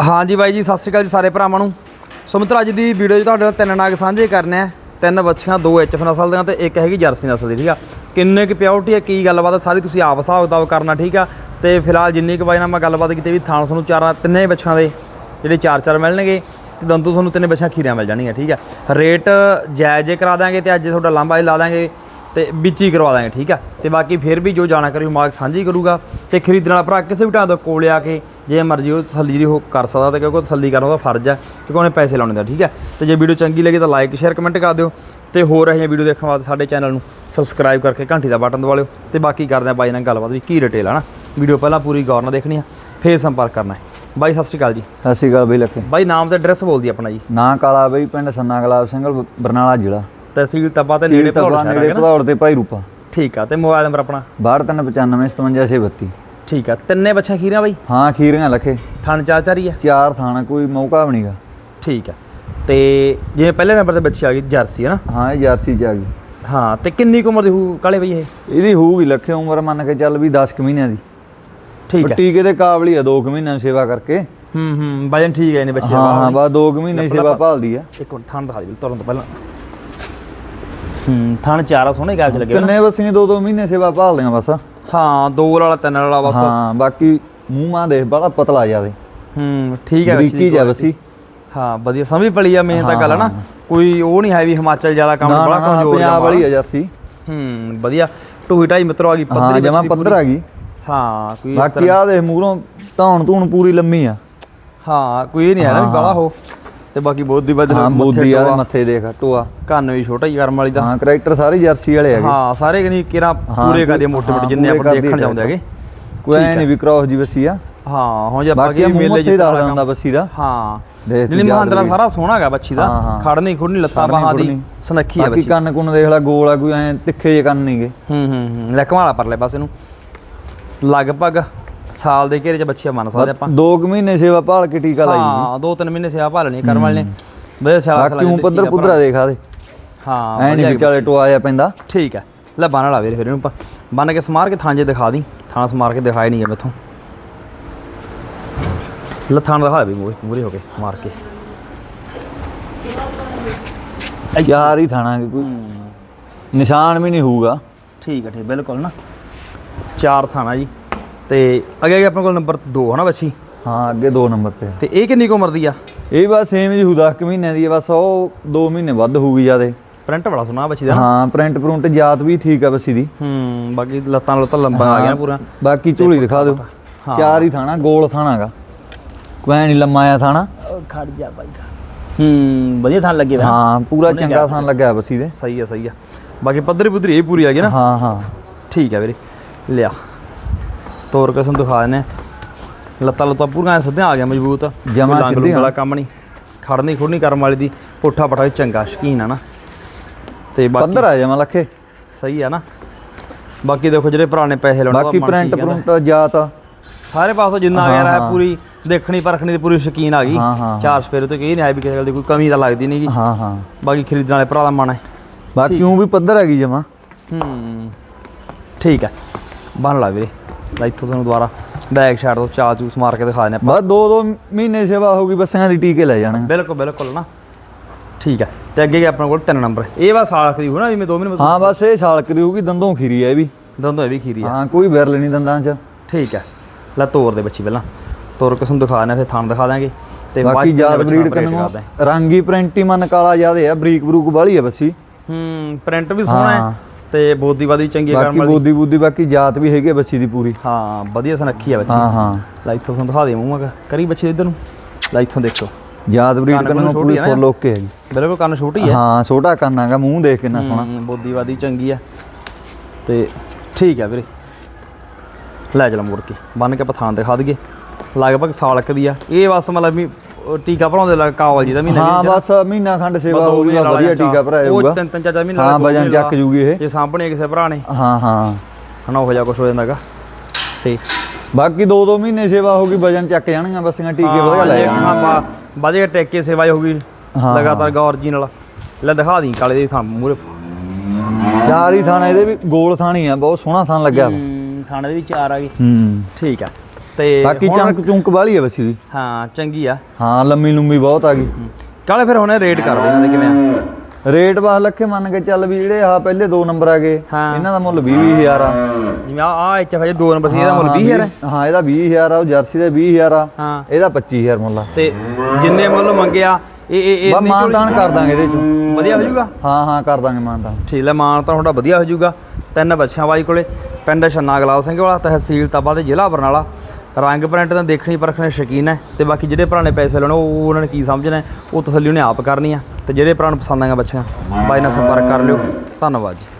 ਹਾਂਜੀ ਬਾਈ ਜੀ, ਸਤਿ ਸ਼੍ਰੀ ਅਕਾਲ ਜੀ ਸਾਰੇ ਭਰਾਵਾਂ ਨੂੰ। ਸੋ ਮਿੱਤਰ, ਅੱਜ ਦੀ ਵੀਡੀਓ 'ਚ ਤੁਹਾਡੇ ਨਾਲ ਤਿੰਨ ਨਾਗ ਸਾਂਝੇ ਕਰਨੇ ਆ। ਤਿੰਨ ਬੱਚੀਆਂ, ਦੋ ਐਚ ਨਸਲ ਦੀਆਂ ਤੇ ਇੱਕ ਹੈਗੀ ਜਰਸੀ ਨਸਲ ਦੀ, ਠੀਕ ਆ? ਕਿੰਨੇ ਕੁ ਪਿਓਰਟੀ ਹੈ ਕੀ ਗੱਲਬਾਤ ਆ, ਸਾਰੀ ਤੁਸੀਂ ਆਪ ਹਿਸਾਬ ਕਿਤਾਬ ਕਰਨਾ, ਠੀਕ ਆ? ਤੇ ਫਿਲਹਾਲ ਜਿੰਨੀ ਕੁ ਬਾਈ ਨਾਲ ਮੈਂ ਗੱਲਬਾਤ ਕੀਤੀ ਵੀ ਥਾਣ ਤੁਹਾਨੂੰ ਚਾਰਾਂ, ਤਿੰਨੇ ਬੱਚਿਆਂ ਦੇ ਜਿਹੜੇ ਚਾਰ ਚਾਰ ਮਿਲਣਗੇ, ਤੇ ਦੰਦੂ ਤੁਹਾਨੂੰ ਤਿੰਨੇ ਬੱਚਿਆਂ ਖੀਰੀਆਂ ਮਿਲ ਜਾਣਗੀਆਂ, ਠੀਕ ਆ? ਰੇਟ ਜਾਇਜ਼ ਕਰਾ ਦਾਂਗੇ ਤੇ ਅੱਜ ਤੁਹਾਡਾ ਲਾਂਬਾ ਹੀ ਲਾ ਦਾਂਗੇ ਤੇ ਵਿੱਚ ਹੀ ਕਰਵਾ ਦਾਂਗੇ ਠੀਕ ਆ? ਤੇ ਬਾਕੀ ਫਿਰ ਵੀ ਜੋ ਜਾਣਾ ਜਾਣਕਾਰੀ ਮਾਲਕ ਸਾਂਝੀ ਕਰੂਗਾ ਤੇ ਖਰੀਦਣ ਵਾਲਾ ਭਰਾ ਕਿਸੇ ਵੀ ਢੰਗ ਤੋਂ ਕੋਲ ਆ ਕੇ ਜੇ ਮਰਜ਼ੀ ਉਹ ਤਸੱਲੀ ਜਿਹੜੀ ਉਹ ਕਰ ਸਕਦਾ ਤੇ ਕਿਉਂਕਿ ਉਹ ਤਸੱਲੀ ਕਰਨਾ ਉਹਦਾ ਫਰਜ਼ ਹੈ ਕਿਉਂਕਿ ਉਹਨੇ ਪੈਸੇ ਲਾਉਣੇ ਦਾ ਠੀਕ ਹੈ? ਤੇ ਜੇ ਵੀਡੀਓ ਚੰਗੀ ਲੱਗੇ ਤਾਂ ਲਾਈਕ ਸ਼ੇਅਰ ਕਮੈਂਟ ਕਰ ਦਿਓ ਤੇ ਹੋਰ ਇਹ ਵੀਡੀਓ ਦੇਖਣ ਵਾਸਤੇ ਸਾਡੇ ਚੈਨਲ ਨੂੰ ਸਬਸਕ੍ਰਾਈਬ ਕਰਕੇ ਘੰਟੀ ਦਾ ਬਟਨ ਦਬਾ ਲਿਓ ਤੇ ਬਾਕੀ ਕਰਦੇ ਆ ਬਾਈ ਨਾਲ ਗੱਲਬਾਤ ਵੀ ਕੀ ਡਿਟੇਲ ਆ ਨਾ। ਵੀਡੀਓ ਪਹਿਲਾਂ ਪੂਰੀ ਗੌਰ ਨਾਲ ਦੇਖਣੀ ਆ ਫੇਰ ਸੰਪਰਕ ਕਰਨਾ ਹੈ। ਬਾਈ ਸਤਿ ਸ਼੍ਰੀ ਅਕਾਲ ਜੀ। ਸਤਿ ਸ਼੍ਰੀ ਅਕਾਲ ਬਈ ਲੱਕੇ ਬਾਈ ਨਾਮ ਤੇ ਐਡਰੈਸ ਬੋਲਦੀ ਆਪਣਾ ਜੀ। ਨਾਂ ਕਾਲਾ ਬਈ ਪਿੰਡ ਸੰਨਾ ਗੁਲਾਬ ਸਿੰਘ ਬਰਨਾਲਾ ਜ਼ਿਲ੍ਹਾ। ਤਹਿਸੀਲ ਤੱਬਾ ਤੇ ਨੇੜੇ ਸ਼ਹਿਰ ਨੇੜੇ ਭਦੌੜ ਤੇ ਭਾਈ ਰੂਪਾ। ਠੀਕ ਆ ਤੇ ਮੋਬਾਈਲ ਨੰਬਰ ਆਪਣਾ? 6295575632 ਠੀਕ ਆ ਤਿੰਨੇ ਬੱਚਾ ਖੀਰੀਆਂ ਬਾਈ? ਹਾਂ ਖੀਰੀਆਂ ਲਖੇ। ਥਣ ਚਾਰ ਚਾਰ ਹੀ ਆ? ਚਾਰ ਥਾਣਾ ਕੋਈ ਮੌਕਾ ਵੀ ਨਹੀਂਗਾ। ਠੀਕ ਆ ਤੇ ਜਿਵੇਂ ਪਹਿਲੇ ਨੰਬਰ ਤੇ ਬੱਚੀ ਆ ਗਈ ਜਰਸੀ ਹੈ ਨਾ? ਹਾਂ ਇਹ ਜਰਸੀ ਚ ਆ ਗਈ। ਹਾਂ ਤੇ ਕਿੰਨੀ ਕੁ ਉਮਰ ਦੀ ਹੋਊ ਕਾਲੇ ਬਈ ਇਹ? ਇਹਦੀ ਹੋਊਗੀ ਲੱਖੇ ਉਮਰ ਮੰਨ ਕੇ ਚੱਲ ਵੀ 10 ਕੁ ਮਹੀਨਿਆਂ ਦੀ। ਠੀਕ ਹੈ ਟੀਕੇ ਦੇ ਕਾਬਲੀ ਆ 2 ਕੁ ਮਹੀਨਿਆਂ ਸੇਵਾ ਕਰਕੇ। ਹੂੰ ਹੂੰ ਵਜਨ ਠੀਕ ਹੈ ਇਹਨੇ ਬੱਚੇ ਹਾਂ ਹਾਂ ਬਸ 2 ਕੁ ਮਹੀਨੇ ਸੇਵਾ ਭਾਲਦੀ ਆ। ਇੱਕ ਮਿੰਟ ਥਣ ਦਿਖਾ ਦੇ ਤੁਰਨ ਤੋਂ ਪਹਿਲਾਂ। ਹੂੰ ਥਣ ਚਾਰਾ ਸੋਹਣੇ ਗਾਲ ਚ ਲੱਗੇ ਹੋਏ ਨਾ। ਕਿੰਨੇ ਵਸੀਆਂ 2-2 ਮਹੀਨੇ ਸੇਵਾ ਭਾਲਦੀਆਂ ਬਸ। ਹਾਂ ਦੋ ਵਾਲਾ ਤਿੰਨ ਵਾਲਾ ਬਸ। ਹਾਂ ਬਾਕੀ ਮੂੰਹ ਮਾਂ ਦੇਖ ਬੜਾ ਪਤਲਾ ਜਾਦੇ ਹੂੰ ਠੀਕ ਹੈ ਬਰੀਕੀ ਦੀ ਜਾ। ਵਸੀ ਹਾਂ ਵਧੀਆ ਸਮਝ ਪਲੀ ਆ ਮੇਨ ਤਾਂ ਗੱਲ ਹੈ ਨਾ। ਹਾਂ। ਕੋਈ ਉਹ ਨਹੀਂ ਹੈ ਵੀ ਹਿਮਾਚਲ ਜ਼ਿਆਦਾ ਕੰਮ ਬੜਾ ਕਮਜ਼ੋਰ ਪੰਜਾਬ ਵਾਲੀ ਆ ਜਰਸੀ ਹੂੰ ਵਧੀਆ। ਟੂਈ ਢਾਈ ਮਿੱਤਰੋ ਆ ਗਈ ਹਾਂ ਪੱਧਰੀ ਜਮਾ ਬੱਚੀ ਪੱਧਰ ਆ ਗਈ। ਹਾਂ ਕੋਈ ਬਾਕੀ ਆ ਦੇਖ ਮੂਹਰੋਂ ਧੌਣ ਧੂਣ ਪੂਰੀ ਲੰਮੀ ਆ। ਹਾਂ ਕੋਈ ਨਹੀਂ ਹੈ ਨਾ ਵੀ ਹਾਂ, ਬਾਲਾ ਹੋ। ਤੇ ਬਾਕੀ ਬਹੁਤ ਦੀ ਬਦਲ ਹਾਂ ਬੋਦੀ ਆ ਦੇ ਮੱਥੇ ਦੇਖ ਟੋਆ। ਕੰਨ ਵੀ ਛੋਟਾ ਹੀ ਕਰਮ ਵਾਲੀ ਦਾ। ਹਾਂ ਕਰੈਕਟਰ ਸਾਰੇ ਜਰਸੀ ਵਾਲੇ ਹੈਗੇ। ਹਾਂ ਸਾਰੇ ਕਨੀ ਕਿਰਾ ਹਾਂ, ਪੂਰੇ ਕਰਦੇ ਮੋਟੇ ਮੋਟੇ ਜਿੰਨੇ ਆਪਾਂ ਦੇਖਣ ਜਾਂਦੇ ਹੈਗੇ। ਕੋਈ ਐ ਨਹੀਂ ਵੀ ਕ੍ਰਾਸ ਜੀ ਵਸੀ ਆ। ਹਾਂ ਹੁਣ ਜੇ ਆਪਾਂ ਬਾਕੀ ਕੀ ਮੇਲੇ ਚ ਦੱਸਦਾ ਹੁੰਦਾ ਬੱਸੀ ਦਾ। ਹਾਂ। ਜਿਹੜੀ ਮਹਾਂਦਰਾ ਸਾਰਾ ਸੋਹਣਾ ਹੈਗਾ ਬੱਚੀ ਦਾ। ਖੜਨੀ ਖੁੜਨੀ ਲੱਤਾਂ ਬਾਹਾਂ ਦੀ। ਸੁਨੱਖੀ ਹੈ ਬਾਕੀ ਬੱਚੀ ਕੰਨ ਕੁੰਨ ਦੇਖ ਲੈ ਗੋਲ ਆ ਕੋਈ ਐ ਤਿੱਖੇ ਜੇ ਕੰਨ ਨਹੀਂਗੇ ਹੂੰ ਹੂੰ ਹੂੰ। ਲੈ ਕਮਾਲਾ ਪਰਲੇ ਪਾਸੇ ਨੂੰ। ਲਗਭਗ ਸਾਲ ਦੇ ਘੇਰੇ ਚ ਬੱਚੀਆਂ ਮੰਨ ਸਕਦੇ ਆਪਾਂ। 2 ਕੁ ਮਹੀਨੇ ਸੇਵਾ ਭਾਲ ਕੇ ਟੀਕਾ ਲਾਈ ਹਾਂ ਦੋ ਤਿੰਨ ਮਹੀਨੇ ਸਿਆ ਭਾਲਣੀ ਕਰਮ ਵਾਲੇ ਨੇ। ਵਧੀਆ ਸਿਆਲਾ ਬਾਕੀ ਉਹ ਪੱਧਰ ਪੁੱਧਰਾ ਦੇਖ ਦੇ। ਹਾਂ ਐ ਨਹੀਂ ਵਧੀਆ ਵਿਚਾਲੇ ਟੋਆ ਆ ਪੈਂਦਾ। ਠੀਕ ਹੈ। ਲੈ ਬੰਨ ਲਾ ਵੀਰੇ ਫਿਰ ਇਹਨੂੰ ਆਪਾਂ ਬੰਨ ਕੇ ਸਮਾਰ ਕੇ ਥਾਂਜੇ ਦਿਖਾ ਦੀ। ਥਾਂ ਸਮਾਰ ਕੇ ਦਿਖਾਏ ਨਹੀਂ ਹੈ ਮੈਥੋਂ। ਲੈ ਥਾਂ ਦਿਖਾ ਵੀ ਮੂਰੇ ਮੂਰੇ ਹੋ ਕੇ ਸਮਾਰ ਕੇ। ਚਾਰ ਹੀ ਥਾਣਾ ਕੋਈ ਨਿਸ਼ਾਨ ਵੀ ਨਹੀਂ ਹੋਊਗਾ। ਠੀਕ ਹੈ ਠੀਕ ਬਿਲਕੁਲ ਨਾ। ਚਾਰ ਥਾਣਾ ਜੀ। ਤੇ ਅੱਗੇ ਅੱਗੇ ਆਪਣੇ ਕੋਲ ਨੰਬਰ 2 ਹੈ ਨਾ ਬੱਚੀ ਹਾਂ ਅੱਗੇ 2 ਨੰਬਰ ਤੇ। ਤੇ ਇਹ ਕਿੰਨੀ ਕੁ ਉਮਰ ਦੀ ਆ? ਇਹ ਬਸ ਸੇਮ ਜੀ ਹੂ 10 ਕੁ ਮਹੀਨਿਆਂ ਦੀ ਆ ਬਸ ਉਹ 2 ਮਹੀਨੇ ਵੱਧ ਹੋਊਗੀ ਜਿਆਦੇ। ਪ੍ਰਿੰਟ ਬੜਾ ਸੋਹਣਾ ਬੱਚੀ ਦਾ ਹਾਂ ਪ੍ਰਿੰਟ ਪ੍ਰਿੰਟ ਜਾਤ ਵੀ ਠੀਕ ਆ ਬੱਸੀ ਦੀ। ਹੂੰ ਬਾਕੀ ਲੱਤਾਂ ਲੱਤਾਂ ਲੰਬਾ ਆ ਗਿਆ ਪੂਰਾ ਬਾਕੀ ਝੋਲੀ ਦਿਖਾ ਦਿਓ। ਹਾਂ। ਚਾਰ ਹੀ ਥਾਣਾ ਗੋਲ ਥਾਣਾਗਾ ਕੋਈ ਨਹੀਂ ਲੰਮਾ ਆ ਥਾਣਾ। ਖੜ ਜਾ ਬਾਈ ਹੂੰ ਵਧੀਆ ਥਾਂ ਲੱਗੇ ਵਾ। ਹਾਂ ਪੂਰਾ ਚੰਗਾ ਥਾਣ ਲੱਗਿਆ ਬੱਸੀ ਦੇ। ਸਹੀ ਆ ਸਹੀ ਆ। ਬਾਕੀ ਪੱਧਰੀ ਪੁੱਧਰੀ ਇਹ ਪੂਰੀ ਆ ਗਈ ਨਾ? ਹਾਂ ਹਾਂ। ਠੀਕ ਹੈ ਵੀਰੇ। ਲਿਆ। ਤੋਰ ਕੇ ਸਾਨੂੰ ਦਿਖਾ ਹਾਂ। ਲੱਤਾਂ ਲੱਤਾਂ ਪੂਰੀਆਂ ਸਿੱਧੀਆਂ ਆ ਗਿਆ ਮਜ਼ਬੂਤ। ਜਮਾਂ ਲੰਗ ਲੁੰਗ ਸਿੱਧੀਆਂ। ਵਾਲਾ ਕੰਮ ਨਹੀਂ। ਖੜਨੀ ਖੁੜਨੀ ਕਰਮ ਵਾਲੀ ਦੀ ਪੁੱਠਾ ਪਠਾ ਚੰਗਾ ਸ਼ਕੀਨ ਆ ਨਾ। ਤੇ ਬਾਕੀ ਪੱਧਰ ਆ ਜਾਵਾਂ ਲੱਖੇ। ਸਹੀ ਆ ਨਾ। ਬਾਕੀ ਦੇਖੋ ਜਿਹੜੇ ਭਰਾ ਨੇ ਪੈਸੇ ਲਾਉਣੇ ਬਾਕੀ ਪ੍ਰਿੰਟ ਪ੍ਰਿੰਟ ਜਾਤ। ਸਾਰੇ ਪਾਸੋਂ ਜਿੰਨਾ ਆ ਹਾਂ, ਗਿਆ ਹਾਂ। ਪੂਰੀ ਦੇਖਣੀ ਪਰਖਣੀ ਦੀ ਪੂਰੀ ਸ਼ਕੀਨ ਆ ਗਈ। ਹਾਂ, ਹਾਂ, ਚਾਰ ਸਪੇਰੇ ਤੋਂ ਕਹੀ ਨਹੀਂ ਆਇਆ ਵੀ ਕਿਸੇ ਗੱਲ ਦੀ ਕੋਈ ਕਮੀ ਤਾਂ ਲੱਗਦੀ ਨਹੀਂਗੀ ਹਾਂ ਹਾਂ। ਬਾਕੀ ਖਰੀਦਣ ਵਾਲੇ ਭਰਾ ਦਾ ਮਨ ਹੈ। ਬਾਕੀ ਉਹ ਵੀ ਪੱਧਰ ਹੈਗੀ ਜਮਾ। ਹੂੰ। ਠੀਕ ਹੈ ਬਣ ਲਾ ਵੀਰੇ। ਲੈ ਇੱਥੋਂ ਤੁਹਾਨੂੰ ਦੁਬਾਰਾ ਬੈਕ ਸ਼ਾਟ ਤੋਂ ਚਾਲ ਚੂਸ ਮਾਰ ਕੇ ਦਿਖਾ ਦਿੰਦੇ ਆਪਾਂ। ਬਸ ਦੋ ਦੋ ਮਹੀਨੇ ਸੇਵਾ ਹੋਊਗੀ ਬੱਸਾਂ ਦੀ ਟੀਕੇ ਲੈ ਜਾਣਗੇ। ਬਿਲਕੁਲ ਬਿਲਕੁਲ ਨਾ। ਠੀਕ ਹੈ ਤੇ ਅੱਗੇ ਗਿਆ ਆਪਣੇ ਕੋਲ ਤਿੰਨ ਨੰਬਰ। ਇਹ ਵਾ ਸਾਲ ਖਰੀ ਹੋਣਾ ਜਿਵੇਂ 2 ਮਹੀਨੇ ਹਾਂ ਬਸ ਇਹ ਸਾਲ ਕਰੀ ਹੋਊਗੀ ਦੰਦੋਂ ਖੀਰੀ ਹੈ ਇਹ ਵੀ। ਦੋਨੋਂ ਇਹ ਵੀ ਖੀਰੀ ਆ। ਹਾਂ ਕੋਈ ਵਿਰਲ ਨਹੀਂ ਦੰਦਾਂ 'ਚ। ਠੀਕ ਹੈ ਲੈ ਤੋਰ ਦੇ ਬੱਚੀ ਪਹਿਲਾਂ। ਤੋਰ ਕੇ ਤੁਹਾਨੂੰ ਦਿਖਾ ਦਿੰਦੇ ਫਿਰ ਥਣ ਦਿਖਾ ਦਾਂਗੇ ਤੇ ਬਾਕੀ ਬੱਚਿਆਂ ਬਰੀਡ ਦਾ ਹਾਂ। ਰੰਗ ਹੀ ਪ੍ਰਿੰਟ ਹੀ ਮਨ ਕਾਲਾ ਜਿਆਦੇ ਆ ਬਰੀਕ ਬਰੂਕ ਵਾਲੀ ਆ ਬੱਸੀ। ਹੂੰ ਪ੍ਰਿੰਟ ਵੀ ਸੋਹਣਾ ਹਾਂ। ਤੇ ਬੋਦੀਵਾਦੀ ਚੰਗੀ ਬਾਕੀ ਕਰਮ ਵਾਲੀ ਬੋਦੀ ਬੂਦੀ ਬਾਕੀ ਜਾਤ ਵੀ ਹੈਗੀ ਆ ਬੱਸੀ ਦੀ ਪੂਰੀ। ਹਾਂ ਵਧੀਆ ਸੁਨੱਖੀ ਆ ਬੱਚੀ। ਹਾਂ ਹਾਂ। ਲੈ ਇੱਥੋਂ ਤੁਹਾਨੂੰ ਦਿਖਾ ਦੇ ਮੂੰਹ ਮਗਾ ਕਰੀ ਬੱਚੇ ਇੱਧਰ ਨੂੰ। ਲੈ ਇੱਥੋਂ ਦੇਖੋ। ਜਾਤ ਬਰੀਡ ਕੰਨ ਛੋਟੀ ਪੂਰੀ ਆ ਨਾ। ਫੁੱਲ ਓਕੇ ਹੈਗੀ। ਬਿਲਕੁਲ ਕੰਨ ਛੋਟੀ ਹੈ ਹਾਂ ਛੋਟਾ ਕੰਨ ਹੈਗਾ ਮੂੰਹ ਦੇਖ ਕਿੰਨਾ ਸੋਹਣਾ। ਹੂੰ, ਬੋਦੀਵਾਦੀ ਚੰਗੀ ਆ। ਤੇ ਠੀਕ ਆ ਵੀਰੇ। ਲੈ ਚਲ ਮੁੜ ਕੇ। ਬੰਨ ਕੇ ਪਥਾਨ ਦਿਖਾ ਦਈਏ। ਲਗਭਗ ਸਾਲ ਕੁ ਦੀ ਆ। ਇਹ ਬਸ ਮਤਲਬ ਵੀ ਉਹ ਟੀਕਾ ਭਰਾਉਂਦੇ ਲੱਗ ਕਾਵਲ ਜੀ ਦਾ ਮਹੀਨਾ ਹਾਂ ਬਸ ਮਹੀਨਾ ਖੰਡ ਸੇਵਾ ਹੋਊਗੀ ਮਹੀਨੇ ਬਸ ਵਧੀਆ ਟੀਕਾ ਭਰਾਇਆ ਉਹ ਜਾਊਗਾ ਤਿੰਨ ਤਿੰਨ ਚਾਰ ਚਾਰ ਮਹੀਨੇ ਹਾਂ ਵਜਨ ਚੱਕ ਜੂਗੀ ਇਹ। ਜੇ ਸਾਹਮਣੇ ਕਿਸੇ ਭਰਾ ਨੇ। ਹਾਂ ਹਾਂ। ਹਨਾ ਉਹ ਜਾ ਕੁਝ ਹੋ ਜਾਂਦਾਗਾ। ਤੇ ਬਾਕੀ ਦੋ ਦੋ ਮਹੀਨੇ ਸੇਵਾ ਹੋਊਗੀ ਵਜਨ ਚੱਕ ਜਾਣਗੀਆਂ ਬੱਸੀਆਂ ਟੀਕੇ ਵਧੀਆ ਲੈ ਜਾਣਗੇ। ਵਧੀਆ ਟੇਕੇ ਸੇਵਾ ਹੋਊਗੀ ਹਾਂ, ਲਗਾਤਾਰ ਗੌਰ ਜੀ ਨਾਲ। ਲੈ ਦਿਖਾ ਦੀ ਕਾਲੇ ਦੇ ਥਾਂ ਮੂਰੇ ਚਾਰ ਹੀ ਥਾਣਾ ਇਹਦੇ ਵੀ ਗੋਲ ਥਾਣੀ ਆ ਬਹੁਤ ਸੋਹਣਾ ਥਾਣ ਲੱਗਿਆ। ਥਾਣੇ ਦੇ ਵੀ ਚਾਰ ਆ ਗਈ ਹੂੰ। ਠੀਕ ਆ। ਤੇ ਬਾਕੀ ਹੁਣ- ਚਮਕ ਚੁੰਕ ਵਾਲੀ ਹੈ ਬੱਸੀ ਦੀ ਹਾਂ ਚੰਗੀ ਆ। ਹਾਂ ਲੰਮੀ ਲੰਮੀ ਬਹੁਤ ਆ ਗਈ। ਕਾਲੇ ਫਿਰ ਹੁਣ ਰੇਟ ਕਰਦੇ ਇਹਨਾਂ ਦੇ ਕਿਵੇਂ ਆ? ਰੇਟ ਬਾਹ ਲੱਖੇ ਮੰਨ ਕੇ ਚੱਲ ਵੀ ਜਿਹੜੇ ਆ ਪਹਿਲੇ ਦੋ ਨੰਬਰ ਆ ਗਏ ਹਾਂ। ਇਹਨਾਂ ਦਾ ਮੁੱਲ 20 20000 ਆ। ਜਿਵੇਂ ਆ ਆ ਐਚ ਜੇ ਦੋ ਨੰਬਰ ਸੀ ਇਹਦਾ ਮੁੱਲ 20000 ਹੈ। ਹਾਂ ਇਹਦਾ 20000 ਆ ਉਹ ਜਰਸੀ ਦਾ 20000 ਆ। ਹਾਂ। ਇਹਦਾ 25000 ਮੁੱਲ ਆ। ਤੇ ਜਿੰਨੇ ਮੁੱਲ ਮੰਗਿਆ ਇਹ ਇਹ ਇਹ ਮਾਨਤਾਨ ਕਰ ਦਾਂਗੇ ਇਹਦੇ ਚੋਂ। ਵਧੀਆ ਹੋ ਜਾਊਗਾ? ਹਾਂ ਹਾਂ ਕਰ ਦਾਂਗੇ ਮਾਨਤਾਨ। ਠੀਕ ਹੈ ਮਾਨ ਤਾਂ ਤੁਹਾਡਾ ਵਧੀਆ ਹੋ ਜਾਊਗਾ। ਤਿੰਨ ਬੱਚਿਆਂ ਬਾਈ ਕੋਲੇ ਪਿੰਡ ਛੰਨਾ ਗਲਾਲ ਸਿੰਘ ਵਾਲਾ ਤਹਿਸੀਲ ਤਬਾ ਤੇ ਜ਼ਿਲ੍ਹਾ ਬਰਨਾਲਾ। ਰੰਗ ਪ੍ਰਿੰਟ ਤਾਂ ਦੇਖਣੀ ਪਰਖਣੇ ਸ਼ੌਕੀਨ ਹੈ ਤੇ ਬਾਕੀ ਜਿਹੜੇ ਭਰਾ ਨੇ ਪੈਸੇ ਲੈਣੇ, ਉਹ ਉਹਨਾਂ ਨੇ ਕੀ ਸਮਝਣਾ ਉਹ ਤਸੱਲੀ ਉਹਨੇ ਆਪ ਕਰਨੀ ਆ ਤੇ ਜਿਹੜੇ ਭਰਾ ਨੂੰ ਪਸੰਦ ਆਏਗਾ ਬੱਚਿਆਂ, ਬਾਈ ਨਾਲ ਸੰਪਰਕ ਕਰ ਲਿਓ। ਧੰਨਵਾਦ ਜੀ।